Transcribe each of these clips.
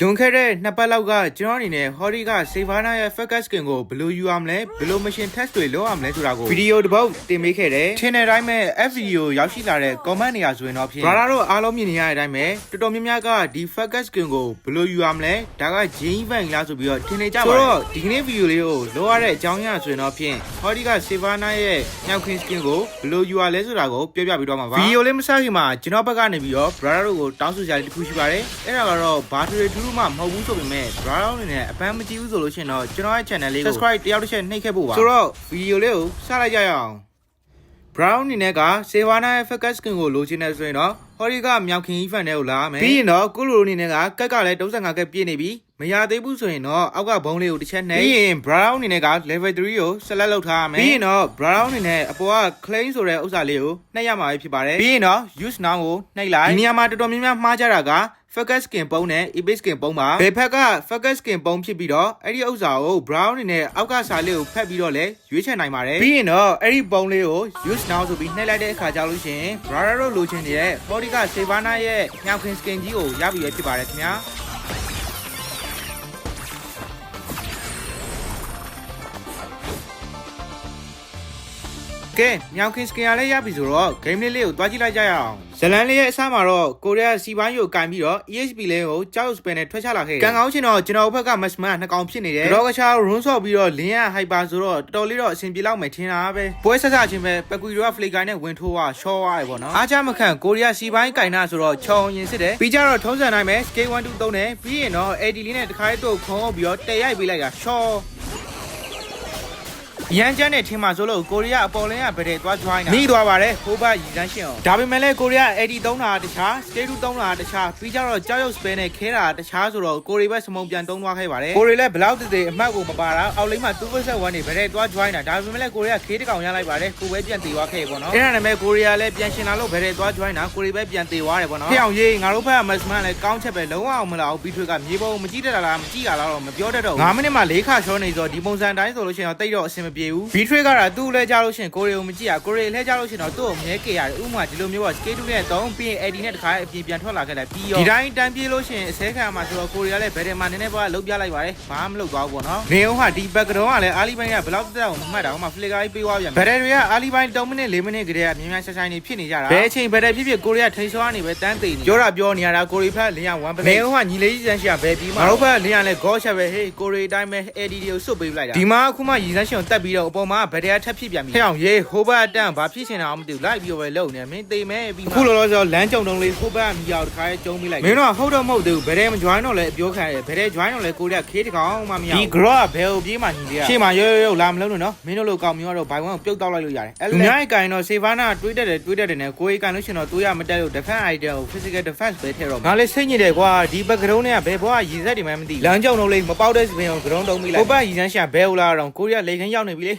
လွန်ခဲ့တဲ့နှစ်ပတ်လောက်ကကျွန်တော်အနေနဲ့ Hori က Savana ရဲ့ focus skin ကိုဘယ်လိုယူရမလဲဘယ်လို machine test တွေလုပ်ရမလဲဆိုတာကိုဗီဒီယိုတစ်ပုဒ်တင်ပေးခဲ့တယ်။ထင်တဲ့အတိုင်းပဲ F video ရောက်ရှိလာတဲ့ comment တွေကဆိုရင်တော့ဖြင့် Brother တို့အားလုံးမြင်နေရတဲ့အတိုင်းပဲတော်တော်များများကဒီ focus skin ကိုဘယ်လိုယူရမလဲဒါက Jane Van လားဆိုပြီးတော့ထင်နေကြပါတယ်။ဆိုတော့ဒီကနေ့ video လေးကိုလိုရတဲ့အကြောင်းအရာဆိုရင်တော့ဖြင့် Hori က Savana ရဲ့ညောင်ခင် skin ကိုဘယ်လိုယူရလဲဆိုတာကိုပြောပြပေးတော့မှာပါ။ဗီဒီယိုလေးမစခင်မှာကျွန်တော်ဘက်ကနေပြီးတော့ Brother တို့ကိုတောင်းဆိုကြတယ်တစ်ခုရှိပါတယ်။အဲ့ဒါကတော့ battery 2ဘူးမှမဟုတ်ဘူးဆိုပေမဲ့ drone အနေနဲ့အပန်းမကြည့်ဘူးဆိုလို့ရှင်တော့ကျွန်တော်ရဲ့ channel လေးကို subscribe တယောက်တစ်ချက်နှိပ်ခဲ့ဖို့ပါဆိုတော့ video လေးကိုစလိုက်ကြရအောင် brown အနေနဲ့က sevana focus skin ကိုလိုချင်နေဆိုရင်တော့ဟော်ရီကမြောက်ခင် event တွေကိုလာရမယ်ပြီးရင်တော့ကုလိုအနေနဲ့ကကက်ကလည်း35ကက်ပြည့်နေပြီ မရသေးဘူးဆိုရင်တော့အောက်ကဘုံလေးကိုတစ်ချက်နှိပ်ပြီးရင် brown အနေနဲ့က level 3ကို select လုပ်ထားရမယ်ပြီးရင်တော့ brown အနေနဲ့အပေါ်က claim ဆိုတဲ့ဥစ္စာလေးကိုနှိပ်ရမှာဖြစ်ပါတယ်ပြီးရင်တော့ use now ကိုနှိပ်လိုက်ဒီနေရာမှာတော်တော်များများမှားကြတာက focus skin ပုံးနဲ့ epic skin ပုံးပါဘယ်ဖက်က focus skin ပုံးဖြစ်ပြီးတော့အဲ့ဒီဥစ္စာကို brown အနေနဲ့အောက်ကစာလေးကိုဖက်ပြီးတော့လည်းရွေးချယ်နိုင်ပါတယ်ပြီးရင်တော့အဲ့ဒီပုံးလေးကို use now ဆိုပြီးနှိပ်လိုက်တဲ့အခါကျလို့ရှိရင် brother တို့လိုချင်နေတဲ့ body က savannah ရဲ့ညောင်ခင် skin ကြီးကိုရပြီရဖြစ်ပါတယ်ခင်ဗျာ ကဲမြောင်ခင်စကင်ရလည်းရပြီဆိုတော့ game လေးလေးကိုတွားကြည့်လိုက်ကြရအောင်ဇလန်လေးရဲ့အစမှာတော့ကိုရီးယားစီပိုင်းကိုကင်ပြီးတော့ EHP လေးကိုကြောက်စပယ်နဲ့ထွက်ချလာခဲ့ကန်ကောင်းချင်တော့ကျွန်တော်ဘက်က match man နှစ်ကောင်ဖြစ်နေတယ်တော့ကချာ run ဆော့ပြီးတော့လင်းရ hyper ဆိုတော့တော်တော်လေးတော့အဆင်ပြေလောက်မယ်ထင်တာပဲပွဲဆက်ဆက်ချင်းပဲပကွီတို့က flick ကိုင်းနဲ့ဝင်ထိုးသွားရှော့သွားတယ်ပေါ့နော်အားချမခန့်ကိုရီးယားစီပိုင်းကင်တာဆိုတော့ချောင်းရင်စစ်တယ်ပြီးကြတော့ထုံးစံတိုင်းပဲ scale 1 2 3 နဲ့ပြီးရင်တော့ AD လေးနဲ့တခါလေးတော့ခုံအောင်ပြီးတော့တည့်ရိုက်ပေးလိုက်တာရှော့ ရန်ကျန်းတဲ့ထင်မှာဆိုလို့ကိုရီးယားအပေါ်လင်းကဗတဲ့သွား join တာနှီးသွားပါတယ်ဟိုဘရည်တန်းရှင်းအောင်ဒါပေမဲ့လည်းကိုရီးယား AD သုံးတာတခြား state သုံးတာတခြားပြီးကြတော့ကြောက်ရွံ့ spell နဲ့ခဲတာတခြားဆိုတော့ကိုရီးဘက်စမုံပြန်သုံးသွားခဲ့ပါတယ်ကိုရီးလည်းဘလောက်တည်တည်အမှတ်ကိုမပါတာအောက်လိမ့်မှာ2%နေဗတဲ့သွား join တာဒါပေမဲ့လည်းကိုရီးယားခေးတကောင်ရလိုက်ပါတယ်ကိုပဲပြန်တည်သွားခဲ့ပေါ့နော်အဲ့ဒါနဲ့မဲ့ကိုရီးယားလည်းပြန်ရှင်လာလို့ဗတဲ့သွား join တာကိုရီးပဲပြန်တည်သွားတယ်ပေါ့နော်ဖြစ်အောင်ရေးငါတို့ဘက်က maxman လည်းကောင်းချက်ပဲလုံးဝအောင်မလာဘူးပြီးထွေးကမြေပုံမကြည့်တတ်တာလားမကြည့်ရလားတော့မပြောတတ်တော့ဘူး9မိနစ်မှ၄ခါရှောနေဆိုဒီပုံစံတိုင်းဆိုလို့ရှိရင်တော့တိတ်တော့အဆင်မပြေဘူးပြီးထွေးကတာသူ့လဲကြလို့ရှိရင်ကိုရီကိုမကြည့်ရကိုရီလဲကြလို့ရှိရင်တော့သူ့ကိုမြဲကေရတယ်ဥပမာဒီလိုမျိုးပေါ့ skate 2နဲ့3ပြီးရင် AD နဲ့တခါအပြင်ပြန်ထွက်လာခဲ့လိုက်ပြီးရောဒီတိုင်းတန်းပြေးလို့ရှိရင်အစဲခံမှာဆိုတော့ကိုရီကလည်းဘယ်တယ်မှာနည်းနည်းပါးလုတ်ပြလိုက်ပါတယ်ဘာမှမလုတ်သွားဘူးပေါ့နော်နေအောင်ဟာဒီ background ကလည်းအာလီဘိုင်းကဘယ်လောက်တက်အောင်မှတ်တာဟိုမှာ flicker ကြီးပေးသွားပြန်ဘယ်တယ်တွေကအာလီဘိုင်း3မိနစ်4မိနစ်ကတည်းကမြန်မြန်ဆိုင်ဆိုင်နေဖြစ်နေကြတာဘယ်အချိန်ဘယ်တယ်ဖြစ်ဖြစ်ကိုရီကထိန်ဆွားနေပဲတန်းသိနေပြောတာပြောနေရတာကိုရီဖက်လင်းရ1ပနေအောင်ဟာညီလေးကြီးစန်းရှိရဘယ်ပြီးမှာငါတို့ဖက်လင်းရလဲ goal shot ပဲဟေးကိုရီအတိုင်းပဲ AD တွေကိုစွတ်ပေးလိုက်တာဒီမှာအခုမှညီစန်းရှင်ကိုတက်ပြီးတော့အပေါ်မှာဘယ်တယ်ထက်ဖြစ်ပြန်ပြီဟဲ့အောင်ရေးဟိုဘက်အတန်းဘာဖြစ်ချင်တာမသိဘူးလိုက်ပြီးတော့ပဲလုံနေမင်းသိမဲပြီးမှခုလောလောဆယ်လမ်းကြုံတုံးလေးဟိုဘက်မီအောင်တခါကျုံးမိလိုက်မင်းတို့ကဟုတ်တော့မဟုတ်သေးဘူးဘယ်တဲ့မ join တော့လဲပြောခံရတယ်ဘယ်တဲ့ join တော့လဲကိုရီးယားခေးတကောင်မှမရဘူးဒီ grow ကဘယ်ကိုပြေးမှညီလေးရှေ့မှာရောရောလာမလို့နော်မင်းတို့လိုကောင်မျိုးတော့ဘိုင်ဝမ်ကိုပြုတ်တောက်လိုက်လို့ရတယ်အဲ့လိုများကင်တော့ Savannah တွေးတက်တယ်တွေးတက်တယ်နဲ့ကိုရီးကန်လို့ရှင်တော့တွေးရမတက်လို့ defense idea ကို physical defense ပဲထည့်တော့ငါလည်းစိတ်ညစ်တယ်ကွာဒီဘက်ကရုံးနဲ့ကဘယ်ဘွားရည်စက်တွေမှမသိလမ်းကြောင်လုံးလေးမပေါက်တဲ့စပင်ကိုကရုံးတုံးမိလိုက်ဟိုဘက်ရည်စမ်းရှာဘဲဦးလာတော့ကိုရီးယားလေခင်းရောက်နေပြီလေ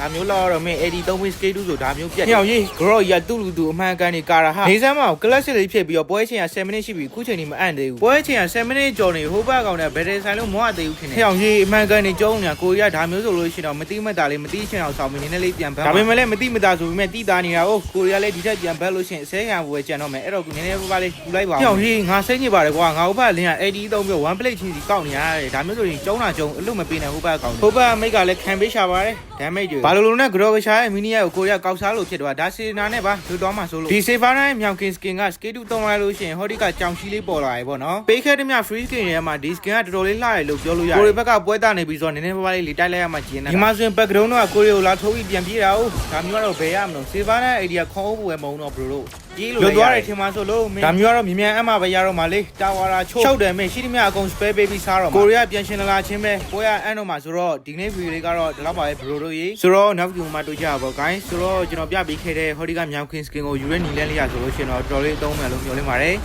ဒါမျိုးလောက်တော့မင်း AD 3 win skate 2ဆိုဒါမျိုးပြက်။ဟောင်ကြီး grow ရတူလူတူအမှန်ကန်နေကာတာဟာနေစမ်းမအောင် classic လေးဖြစ်ပြီးတော့ပွဲချိန်က7မိနစ်ရှိပြီခုချိန်ဒီမအံ့သေးဘူး။ပွဲချိန်က7မိနစ်ကျော်နေဟိုဘက်ကောင်နဲ့ battery ဆိုင်လို့မဝသေးဘူးခင်ဗျ။ဟောင်ကြီးအမှန်ကန်နေကျုံးနေတာကိုရီးယားဒါမျိုးဆိုလို့ရှိရင်တော့မတိမတာလေးမတိချင်အောင်ဆောင်ပြီးနည်းနည်းလေးပြန်ဘက်။ဒါပေမဲ့လည်းမတိမတာဆိုပေမဲ့တိတာနေတာကိုကိုရီးယားလည်းဒီထက်ပြန်ဘက်လို့ရှိရင်အစဲခံဝယ်ကြံတော့မယ်။အဲ့တော့နည်းနည်းပါးပါးလေးကူလိုက်ပါဦး။ဟောင်ကြီးငါစိတ်ညစ်ပါတယ်ကွာငါဟိုဘက်လင်းက AD သုံးပြီး one plate ချင်းစီကောက်နေရတယ်။ဒါမျိုးဆိုရင်ကျုံးတာကျုံအလို့မပေးနိုင်ဟိုဘက်ကောင်။ဟိုဘက်မိတ်ကလည်းခံပေးရှာပါတယ်။ damage တွေ။ဘာလို့လို့နဲ့ grow ရှာရဲ့မီနီယာကိုကိုရီးယားကောက်စားလို့ဖြစ်သွားဒါစီနာနဲ့ပါလူတော်မှဆိုလို့ဒီစေဖာနိုင်မြောင်ကင်စကင်ကစကေတူတုံးလိုက်လို့ရှိရင်ဟောဒီကကြောင်ရှိလေးပေါ်လာရေပေါ့နော်ပေးခဲ့တဲ့မြ free skin ရဲ့မှာဒီ skin ကတော်တော်လေးလှရတယ်လို့ပြောလို့ရတယ်ကိုရီးဘက်ကပွဲတာနေပြီးဆိုတော့နည်းနည်းပါးပါးလေးလေးတိုက်လိုက်ရမှကျင်းနေတာဒီမှာဆိုရင် background တော့ကိုရီးကိုလာထိုးပြီးပြန်ပြေးတာ哦ဒါမျိုးကတော့ဘယ်ရမလို့စေဖာနိုင် idea ခေါင်းအုပ်ပွဲမုံတော့ဘလိုလို့ ကြီးလို့လွတ်သွားတယ်ထင်မှဆိုလို့ဒါမျိုးကတော့မြ мян အမှပဲရတော့မှလေတာဝါရာချို့ချုပ်တယ်မင်းရှိသမျှအကုန် spare baby စားတော့မှာကိုရီးယားပြန်ရှင်လာချင်းပဲပွဲရအန်တော့မှာဆိုတော့ဒီနေ့ဗီဒီယိုလေးကတော့ဒီလောက်ပါပဲဘလိုတို့ရေးဆိုတော့နောက်ဗီဒီယိုမှာတွေ့ကြပါပေါ့ guys ဆိုတော့ကျွန်တော်ပြပေးခဲ့တဲ့ Hori ကမြောင် King Skin ကိုယူရဲနီလန်းလေးရဆိုလို့ရှိရင်တော့တော်တော်လေးအသုံးမယ်လို့ပြောလင်းပါတယ်